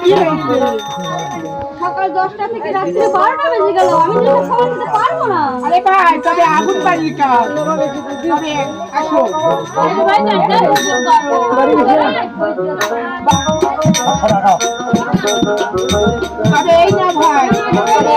কি হয়েছে? সকাল দশটা থেকে রাত্রি বারোটা বেজে গেল আমি যেটা খাবার খেতে পারব না আরে ভাই তবে আগুন বাড়ি কাজ তবে আসো তবে এই না ভাই তবে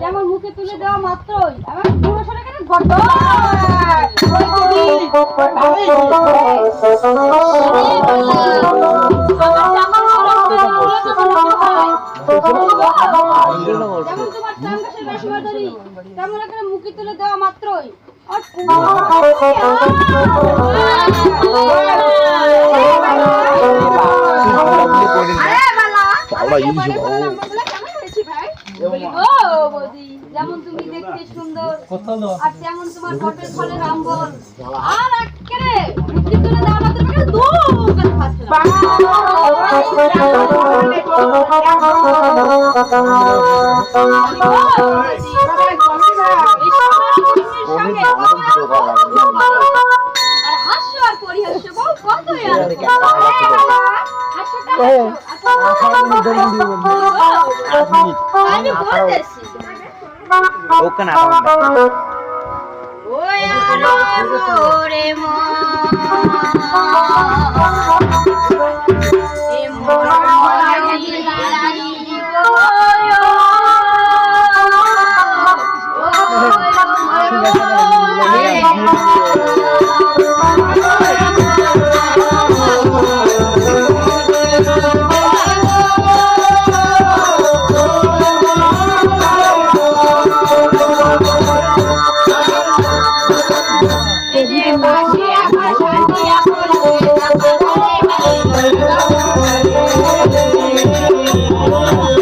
যেমন মুখে তুলে দেওয়া মাত্রই। আমার পুরো শরীরে কেন গর্দ যেমন তোমার চাঙ্গাসের রসিমা ধরি তেমন একটা মুখে তুলে দেওয়া মাত্রই আর যেমন তুমি দেখতে সুন্দর। আর তেমন তোমার কটের ফলের আম্বল আর একেবারে মুখে তুলে দেওয়া মাত্র তোমাকে দুম করে ফাঁসলাম। আর হাস্য আর পরিহাস্য বউ কতই আর হাস্যটা ওকে না Oh,